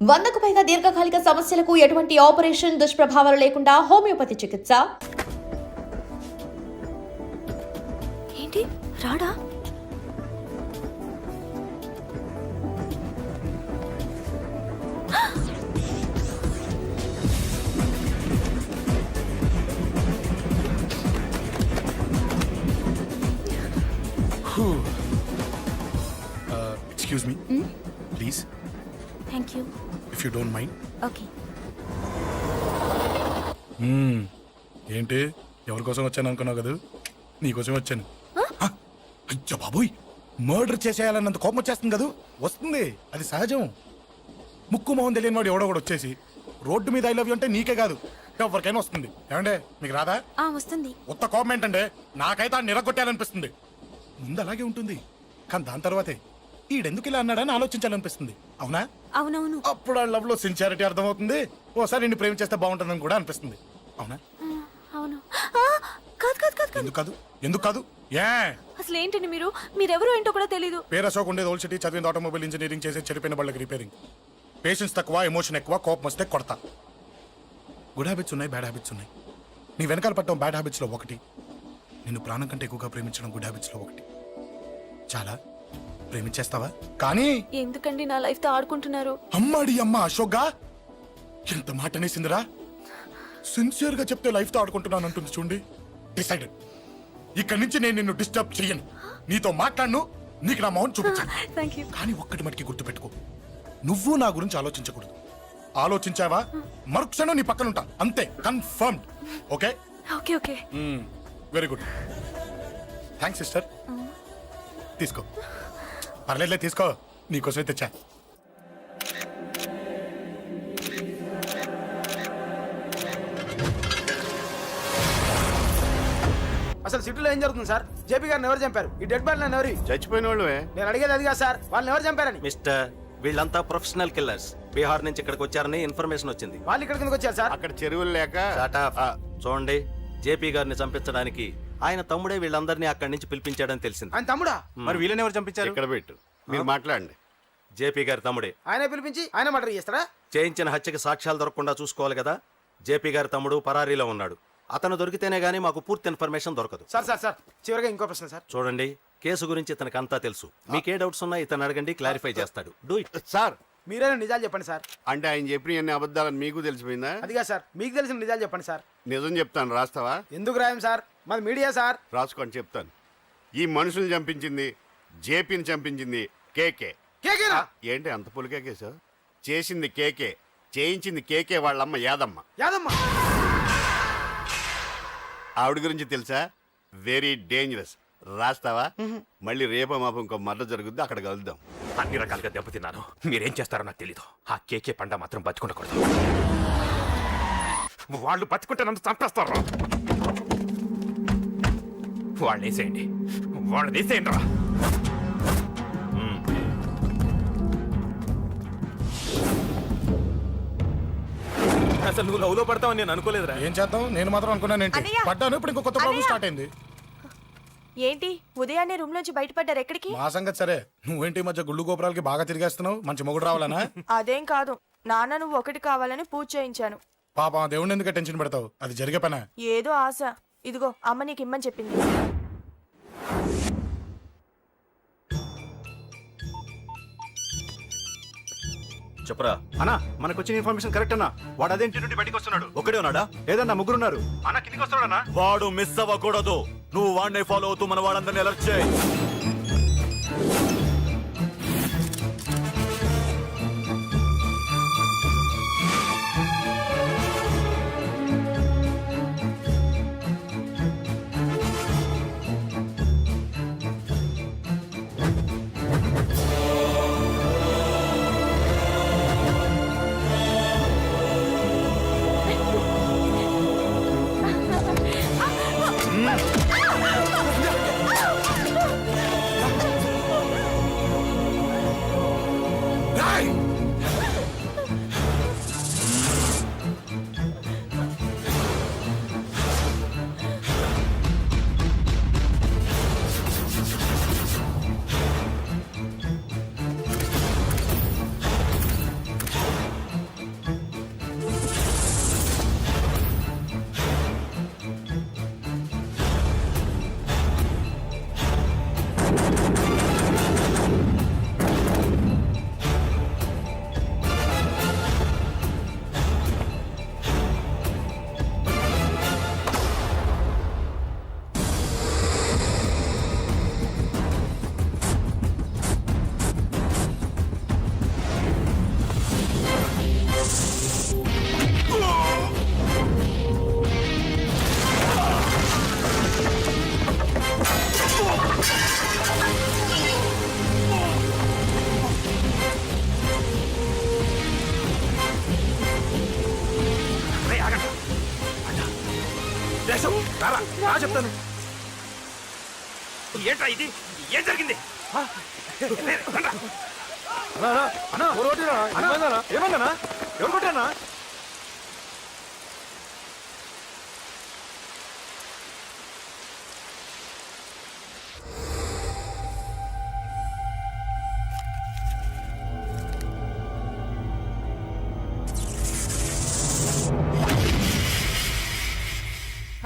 వందకు పైగా దీర్ఘకాలిక సమస్యలకు ఎటువంటి ఆపరేషన్ దుష్ప్రభావాలు లేకుండా హోమియోపతి చికిత్స. ఏంటి? రాడా? యూ డోంట్ మైండ్ ఓకే ఏంటి? ఎవరి కోసం వచ్చాను అనుకున్నావు కదా? నీకోసం వచ్చాను. హ? అయ్యో బాబోయ్! మర్డర్ చేసేయాలన్నంత కోపం వచ్చేస్తుంది కదా? వస్తుంది. అది సహజం. ముక్కు మొహం తెలియని వాడు ఎవడో కూడా వచ్చేసి రోడ్డు మీద ఐ లవ్ యూ అంటే నీకే కాదు. ఎవరికైనా వస్తుంది. ఏమండే? మీకు రాదా? ఆ వస్తుంది. ఉత్త కోపం ఏంటంటే నాకైతే ఆ నిరగొట్టాలనిపిస్తుంది ముందు అలాగే ఉంటుంది. కానీ దాని తర్వాతే ఈడెందుకు ఇలా అన్నాడని ఆలోచించాలనిపిస్తుంది. అవునా? అవునవును. అప్పుడు ఆ లవ్లో సిన్సియారిటీ అర్థమవుతుంది. ఓసారి నిన్ను ప్రేమించేస్తే బాగుంటుందని కూడా అనిపిస్తుంది. అవునా? అవును. ఆ, కాదు కాదు కాదు కాదు. ఎందుకు కాదు? ఎందుకు కాదు? ఏ? అసలు ఏంటండి మీరు? మీరెవరో ఏంటో కూడా తెలీదు. పేరు అశోక్ ఉండేది ఓల్డ్ సిటీ చదివింది ఆటోమొబైల్ ఇంజనీరింగ్ చేసే చెడిపోయిన వాళ్ళకి రిపేరింగ్ పేషెన్స్ తక్కువ ఎమోషన్ ఎక్కువ కోపం వస్తే కొడతా. గుడ్ హ్యాబిట్స్ ఉన్నాయి బ్యాడ్ హ్యాబిట్స్ ఉన్నాయి. నీ వెనకాల పట్టడం బ్యాడ్ హ్యాబిట్స్లో ఒకటి. నిన్ను ప్రాణం కంటే ఎక్కువగా ప్రేమించడం గుడ్ హ్యాబిట్స్లో ఒకటి. చాలా ప్రేమించేస్తావా? కానీ ఎందుకండి నా లైఫ్తో ఆడుకుంటున్నారు? అమ్మాడి అమ్మ అశోక్గా? ఎంత మాట అనేసిందిరా? సిన్సియర్గా చెప్తే లైఫ్తో ఆడుకుంటున్నాను అంటుంది చూడండి. డిసైడెడ్ ఇక్కడి నుంచి నేను నిన్ను డిస్టర్బ్ చెయ్యను. నీతో మాట్లాడను. నీకు నా మౌన్ చూపించాను. థ్యాంక్ యూ కానీ ఒక్కటి మటుకి గుర్తుపెట్టుకో. నువ్వు నా గురించి ఆలోచించకూడదు. ఆలోచించావా? మరుక్షణం నీ పక్కన ఉంటా. అంతే. Confirmed okay okay okay very good thanks sister తీసుకో. పర్లేదులే తీసుకో. నీకోసమే తెచ్చా. అసలు సిటీలో ఏం జరుగుతుంది సార్? జేపీ గారిని ఎవరు చంపారు? ఈ డెడ్ బాడీ ఎవరు? చచ్చిపోయిన వాళ్ళే నేను అడిగేది అది కాదు సార్. వాళ్ళని ఎవరు చంపారని? మిస్టర్ వీళ్ళంతా ప్రొఫెషనల్ కిల్లర్స్. బీహార్ నుంచి ఇక్కడికి వచ్చారని ఇన్ఫర్మేషన్ వచ్చింది. వాళ్ళు ఇక్కడ కిందకి వచ్చారు సార్? అక్కడ చెరువులు లేక Shut up. చూడండి జేపీ గారిని చంపించడానికి ఆయన తమ్ముడే వీళ్ళందరినీ అక్కడి నుంచి పిలిపించాడని తెలిసింది. ఆయన తమ్ముడా? మరి వీళ్ళని ఎవరు చంపించారు? ఇక్కడ పెట్టు. మీరు మాట్లాడండి. జేపీ గారి తమ్ముడే. ఆయనే పిలిపించి ఆయన మర్డర్ చేస్తారా చేయించిన హత్యకి సాక్ష్యాలు దొరకకుండా చూసుకోవాలి కదా? జేపీ గారి తమ్ముడు పరారీలో ఉన్నాడు. అతను దొరికితేనే గానీ మాకు పూర్తి ఇన్ఫర్మేషన్ దొరకదు. Sir sir sir. చివరిగా ఇంకో ప్రశ్న సార్. చూడండి కేసు గురించి ఇతనికి అంతా తెలుసు. మీకే డౌట్స్ ఉన్నా ఇతను అడగండి క్లారిఫై చేస్తాడు. Do it. సార్ మీరే నిజాలు చెప్పండి సార్. అంటే ఆయన చెప్పిన అన్ని అబద్ధాలని మీకు తెలిసిపోయిందా? అదిగా సార్. మీకు తెలిసిన నిజాలు చెప్పండి సార్. నిజం చెప్తాను రాస్తావా? ఎందుకు రాయం సార్? మాది మీడియా సార్. రాసుకొని చెప్తాను. ఈ మనుషుల్ని చంపించింది జేపీని చంపించింది కేకే. కేకేనా? ఏంటి అంత పులికేకే సార్? చేసింది కేకే చేయించింది కేకే వాళ్ళమ్మ యాదమ్మ. యాదమ్మ. ఆవిడ గురించి తెలుసా? వెరీ డేంజరస్ రాస్తావా? మళ్ళీ రేపో మాపం ఇంకో మర్ర జరుగుద్ది అక్కడ కలుద్దాం. అన్ని రకాలుగా దెబ్బతిన్నాను. మీరేం చేస్తారో నాకు తెలీదు. ఆ కేకే పండ మాత్రం బతుకుండకూడదు. వాళ్ళు బతుకుంటే నన్ను చంపేస్తారు. వాళ్ళని వేసేయండి వాళ్ళని వేసేయండి రా అసలు నువ్వు లవ్లో పడతావని నేను అనుకోలేదురా. ఏం చేద్దాం? నేను మాత్రం అనుకున్నాను ఏంటి? అన్నయ్య! పడ్డాను. ఇప్పుడు ఇంకో కొత్త ప్రాబ్లం అన్నయ్య! స్టార్ట్ అయింది. ఏంటి? ఉదయాన్నే రూమ్ నుంచి బయటపడ్డారు ఎక్కడికి? మా సంగతి సరే. నువ్వేంటి ఈ మధ్య గుళ్ళు గోపురాలకి బాగా తిరిగేస్తున్నావు? మంచి మొగుడు రావాలనా? అదేం కాదు. నాన్న నువ్వు ఒకటి కావాలని పూజ చేయించాను. పాప దేవుడిని ఎందుకు టెన్షన్ పెడతావు? అది జరిగే పనా. ఏదో ఆశ. ఇదిగో అమ్మ నీకు ఇమ్మని చెప్పింది. చెప్పరా? అన్నా మనకు వచ్చిన ఇన్ఫర్మేషన్ కరెక్ట్ అన్నా. వాడు అదే ఇంటి నుండి బయటికి వస్తున్నాడు. ఒకడే ఉన్నాడా? లేదన్నా ముగ్గురు ఉన్నారు అన్న కిందికి వస్తాడన్నా వాడు మిస్ అవ్వకూడదు. నువ్వు వాడిని ఫాలో అవుతూ మన వాళ్ళందరినీ అలర్ట్ చేయి.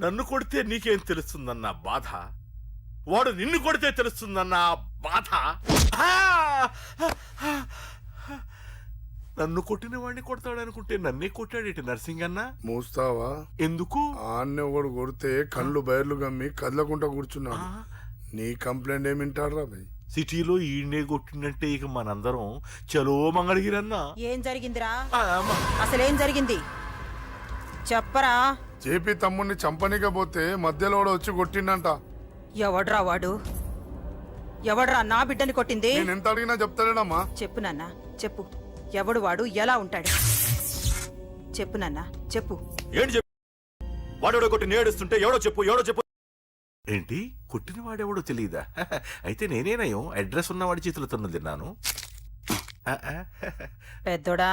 నన్ను కొడితే నీకేం తెలుస్తుందన్న బాధ? వాడు నిన్ను కొడితే తెలుస్తుందన్న బాధ! నన్ను కొట్టిన వాడిని కొడతాడు అనుకుంటే నన్నే కొట్టాడేటి నర్సింగ్ అన్న మూస్తావా? ఎందుకు? ఆన్నే ఒకడు కొడితే కళ్ళు బయర్లు గమ్మి కదలకుండా కూర్చున్నాడు. నీ కంప్లైంట్ ఏమి వింటాడ్రా భయ్? సిటీలో ఈయనే కొట్టిందంటే ఇక మనందరం చలో మంగళగిరన్నా ఏం జరిగిందిరా. అసలేం జరిగింది? చెప్పరా? జేపీ తమ్ముడిని చంపనీకపోతే మధ్యలో వచ్చి కొట్టిండంట. ఎవడ్రా వాడు? ఎవడ్రా నా బిడ్డని కొట్టింది? నేను ఎంత అడిగినా చెప్తాడమ్మా చెప్పు నాన్న చెప్పు. ఎవడు వాడు ఎలా ఉంటాడు? చెప్పు నాన్న చెప్పు. ఏంటి చెప్పు? వాడెవడో కొట్టి నేడుస్తుంటే ఎవడో చెప్పు ఎవడో చెప్పు. ఏంటి? కొట్టిన వాడెవడో తెలియదా అయితే నేనేనయం అడ్రస్ ఉన్నవాడి చేతులు తన్ను తిన్నాను. పెద్దోడా?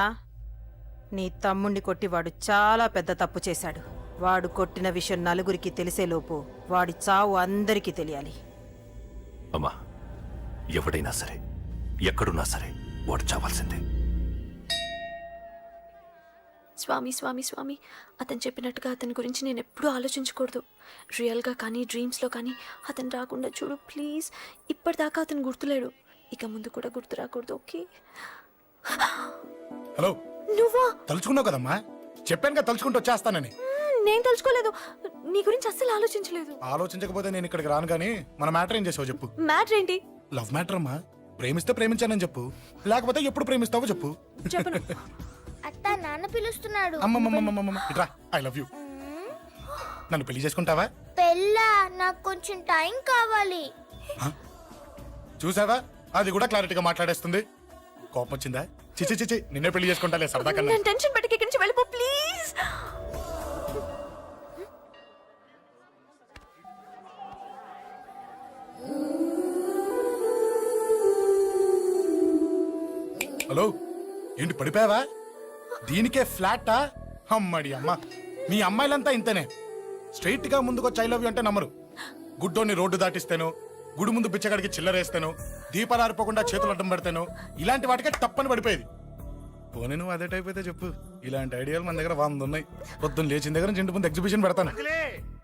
నీ తమ్ముణ్ణి కొట్టి వాడు చాలా పెద్ద తప్పు చేశాడు. వాడు కొట్టిన విషయం నలుగురికి తెలిసేలోపు వాడి చావు అందరికీ తెలియాలి. అమ్మా ఎవడైనా సరే ఎక్కడున్నా సరే వాడు చావాల్సిందే. స్వామి స్వామి స్వామి అతను చెప్పినట్టుగా అతని గురించి నేను ఎప్పుడూ ఆలోచించకూడదు. రియల్గా కానీ డ్రీమ్స్లో కానీ అతను రాకుండా చూడు ప్లీజ్. ఇప్పటిదాకా అతను గుర్తులేడు. ఇక ముందు కూడా గుర్తు రాకూడదు ఓకే? హలో. నువ్వా? తలుచుకున్నావు కదమ్మా? చెప్పాను కదా తలుచుకుంటూ వచ్చేస్తానని. నేను తలుచుకోలేదు. నీ గురించి అస్సలు ఆలోచించలేదు. ఆలోచించకపోతే నేను ఇక్కడికి రాను కానీ మన మ్యాటర్ ఏం చేసావు చెప్పు. మ్యాటర్ ఏంటి? లవ్ మ్యాటర్ అమ్మా. ప్రేమిస్తే ప్రేమించానని చెప్పు. లేకపోతే ఎప్పుడు ప్రేమిస్తావో చెప్పు. చెప్పను. అత్త నాన్న పిలుస్తున్నాడు. అమ్మమ్మమ్మమ్మమ్మ ఇట్రా ఐ లవ్ యూ నన్ను పెళ్ళి చేసుకుంటావా? పెళ్ళా? నాకు కొంచెం టైం కావాలి. చూసావా? అది కూడా క్లారిటీగా మాట్లాడేస్తుంది. కోపం వచ్చిందా చిచి చిచి నిన్నే పెళ్ళి చేసుకుంటాలే సరదా కన్నా. నేను టెన్షన్ పెట్టి ఇక్కడి నుంచి వెళ్ళిపో ప్లీజ్. హలో ఏంటి పడిపోయావా? దీనికే ఫ్లాటా? అమ్మడి అమ్మ మీ అమ్మాయిలంతా ఇంతనే. స్ట్రైట్గా ముందుకొచ్చి ఐ లవ్ యూ అంటే నమ్మరు. గుడ్డోని రోడ్డు దాటిస్తాను గుడి ముందు బిచ్చగాడికి చిల్లరేస్తాను దీపాలు ఆరిపోకుండా చేతులు అడ్డం పెడతాను. ఇలాంటి వాటికే తప్పని పడిపోయేది. పోనీ నువ్వు అదే టైప్ అయితే చెప్పు. ఇలాంటి ఐడియాలు మన దగ్గర వంద ఉన్నాయి. పొద్దున్న లేచిన దగ్గర నుంచి ఇంటి ముందు ఎగ్జిబిషన్ పెడతాను.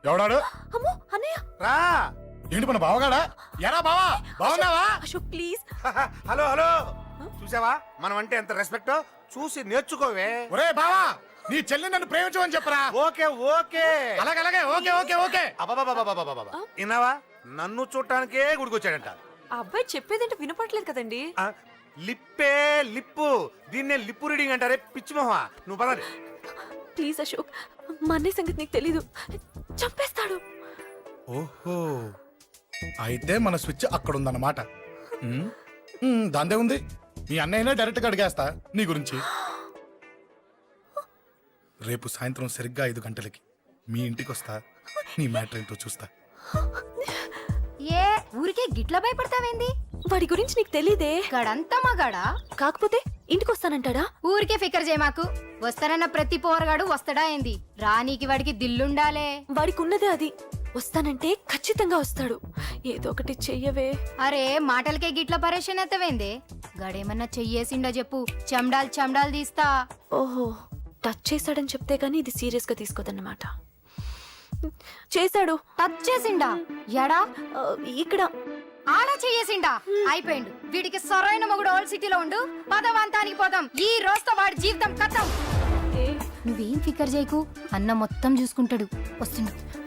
ఎవడాడు? అమ్మో అన్నయ్య. రా. ఏంటి మన బావగాడా? ఎరా బావా? బావున్నావా అశోక్ ప్లీజ్ హలో హలో. చూసావా? మనం అంటే ఎంత రెస్పెక్ట్ చూసి నేర్చుకోవే. ఒరే బావా నీ చెల్లి నన్ను ప్రేమించమని చెప్పరా? Okay okay. అలాగే అలాగే ఓకే ఓకే ఓకే. అబాబాబాబాబాబాబా. విన్నావా? నన్ను చూడటానికే గుడికొచ్చాడంట. ఆ అబ్బాయి చెప్పేదంటే వినపడలేదు కదండి. ఆ, లిప్పే లిప్పు. దీన్నే లిప్పు రీడింగ్ అంటారే పిచ్చి మొహ నువ్వు పదండి ప్లీజ్ అశోక్ మా అన్నయ్య సంగతి నీకు తెలీదు. చంపేస్తాడు. ఓహో. అయితే మన స్విచ్ అక్కడ ఉందన్నమాట ఉమ్, ఉమ్, దాందే ఉంది. మీ అన్నయ్యనే డైరెక్ట్గా అడిగేస్తా నీ గురించి. రేపు సాయంత్రం సరిగ్గా ఐదు గంటలకి మీ ఇంటికి వస్తా నీ మ్యాటర్ ఏంటో చూస్తా. ఊరికే గిట్ల భయపడతావేంది? వాడి గురించి నీకు తెలీదే. గడంతా మగాడా? కాకపోతే ఇంటికి వస్తానంటాడా ఊరికే ఫికర్ చేయమాకు వస్తానన్న ప్రతి పోరగాడు వస్తాడా ఏంది? రానీకి వాడికి దిల్లుండాలే. వాడికి ఉన్నదే అది. వస్తానంటే ఖచ్చితంగా వస్తాడు. ఏదో ఒకటి చెయ్యవే. అరే మాటలకే గిట్ల పరేషన్ ఎత్తవేంది గడేమన్నా చెయ్యేసిండో చెప్పు. చెమ్డాల్ చెమ్డాల్ తీస్తా. ఓహో టచ్ చేశాడని చెప్తే గానీ ఇది సీరియస్గా తీసుకోదన్నమాట. చేశాడు. టచ్ చేసిండా? ఎడా? ఆ, ఇక్కడ. ఆడ చెయ్యేసిండా అయిపోయిండు. వీడికి సరైన మొగుడు ఓల్డ్ సిటీలో ఉండు. పదవంతానికి పోదాం. ఈ రోజుతో వాడి జీవితం కథం. నువ్వేం ఫికర్ చేయకు? అన్న మొత్తం చూసుకుంటాడు. వస్తుండు.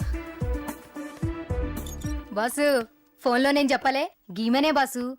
బాసు ఫోన్లో నేను చెప్పలే. గీమనే బాసు.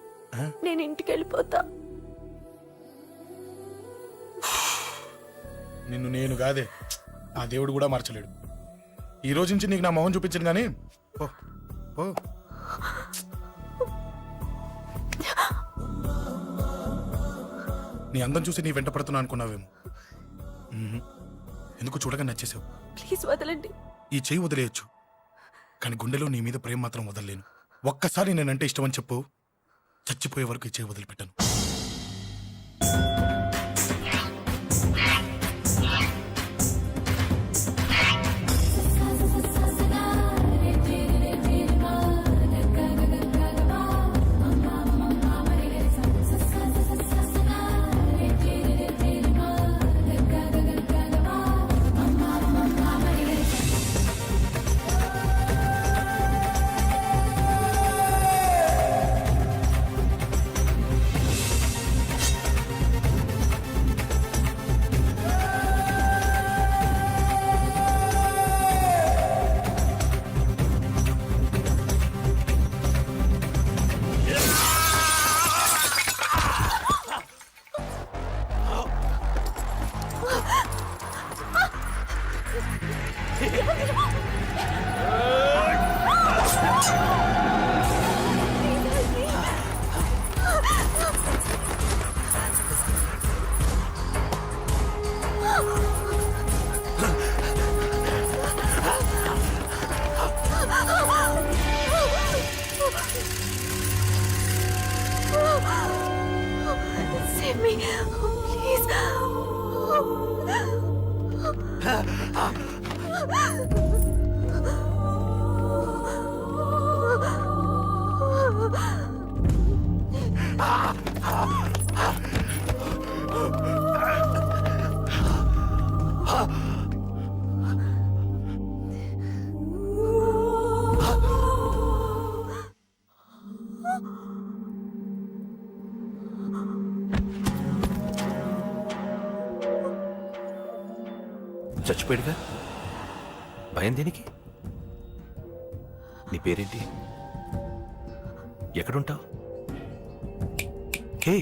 నేను ఇంటికి వెళ్ళిపోతా నిన్ను నేను కాదే. ఆ దేవుడు కూడా మార్చలేడు. ఈ రోజు నుంచి నీకు నా మొహం చూపించను కానీ పో పో. నీ అందం చూసి నీ వెంట పడుతున్నా అనుకున్నావేమో. మ్మ్. ఎందుకు చూడగా నచ్చేసావు? ప్లీజ్ వదలండి. ఈ చేయి వదిలేయచ్చు. కానీ గుండెలో నీ మీద ప్రేమ మాత్రం వదలలేను. ఒక్కసారి నేనంటే ఇష్టం అని చెప్పు. చచ్చిపోయే వరకు ఇచ్చే వదిలిపెట్టాను. దేనికి? నీ పేరేంటి? ఎక్కడుంటావు? హే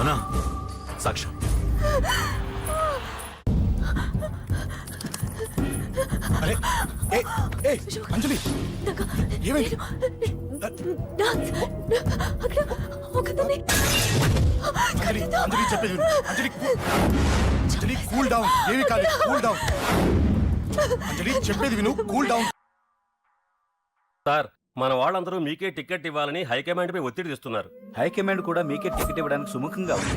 అనా సాక్ష. అరే అంజలి. ఏమైంది? అంజలి అంజలి చెప్పేది. అంజలి అంజలి కూల్ డౌన్ ఏమి కాదు కూల్ డౌన్ అంజలి చెప్పేది విను కూల్ డౌన్ సార్ మన వాళ్ళందరూ మీకే టికెట్ ఇవ్వాలని హైకమాండ్ పై ఒత్తిడి తెస్తున్నారు. హైకమాండ్ కూడా మీకే టికెట్ ఇవ్వడానికి సుముఖంగా ఉంది.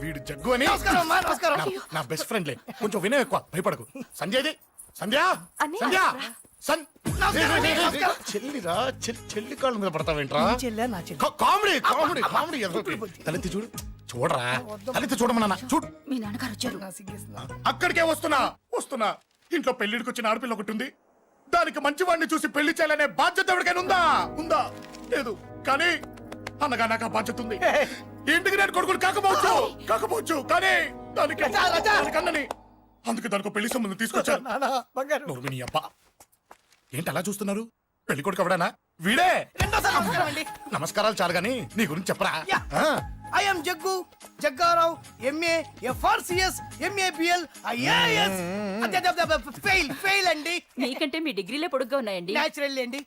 వీడు జగ్గు అని. నా- నా బెస్ట్ ఫ్రెండ్లే కొంచెం వినయం ఎక్కువ భయపడకు. సంధ్యది సంధ్య? అన్నయ్య, సంధ్య? చెల్లిరా చెల్లి చెల్లి కాళ్ళ మీద పడతావేంట్రా కా- కామెడీ కామెడీ కామెడీ. తలెత్తి చూడు. చూడరా? తలెత్తి చూడమన్నా చూడు. మీ నాన్నగారు వచ్చారు. అక్కడికే వస్తున్నా. వస్తున్నా. ఇంట్లో పెళ్ళిడికి వచ్చిన ఆడపిల్ల ఒకటి ఉంది. దానికి మంచివాడిని చూసి పెళ్ళి చేయాలనే బాధ్యత ఎవరికైనా ఉందా? ఉందా? లేదు. కానీ అనగా నాకు ఆ బాధ్యత ఉంది ఇంటికి నేను కొడుకుని కాకపోవచ్చు. కాకపోవచ్చు కానీ దానికి అన్నని. అందుకే దానికి పెళ్ళి సంబంధం తీసుకొచ్చాను. నోర్మిని అబ్బా. ఏంటి అలా చూస్తున్నారు? పెళ్ళి కొడుకు ఎవడానా? వీడే. నమస్కారాలు చాలు గాని నీ గురించి చెప్పరా? ఆ, I'm Jaggu Jaggarao MA FRCS MA BL IAS fail fail అండి. నీకంటే మీ డిగ్రీలే పొడుగ్గా ఉన్నాయండి. న్యాచురల్ అండి.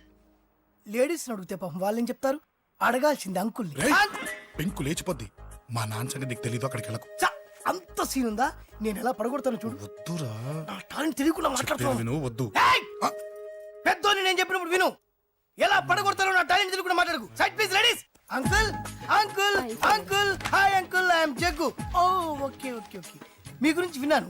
లేడీస్ అడిగితే పాపం వాళ్ళేం చెప్తారు? అడగాల్సింది అంకుల్ పెంకు లేచిపోద్ది. మా నాన్న సంగతి నీకు తెలీదు అక్కడికి వెళ్ళకు. అంత సీన్ ఉందా? నేను ఎలా పడగొడతాను చూడు. వద్దురా. నా టాలెంట్ తెలియకుండా మాట్లాడుతున్నాను విను వద్దు! పెద్దోని నేను చెప్పినప్పుడు విను. ఎలా పడగొడతారో నా టాలెంట్ తెలియకుండా మాట్లాడకు. Side please ladies uncle uncle uncle hi uncle I'm Jaggu oh okay okay okay మీ గురించి విన్నాను.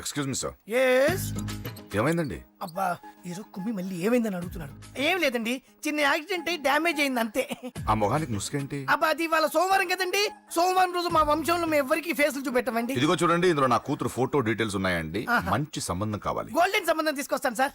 Excuse me sir yes ఏమైందండి? అబ్బా ఈరోజు కుమ్మి మళ్ళీ ఏమైందని అడుగుతున్నాడు. ఏం లేదండి చిన్న యాక్సిడెంట్ అయి డ్యామేజ్ అయింది అంతే. ఆ మొహానికి ముసుకేంటి? అబ్బా అది ఇవాళ సోమవారం కదండి. సోమవారం రోజు మా వంశంలో మేము ఎవరికి ఫేసులు చూపెట్టమండి. ఇదిగో చూడండి ఇందులో నా కూతురు ఫోటో డీటెయిల్స్ ఉన్నాయండి. మంచి సంబంధం కావాలి. గోల్డెన్ సంబంధం తీసుకొస్తాను సార్.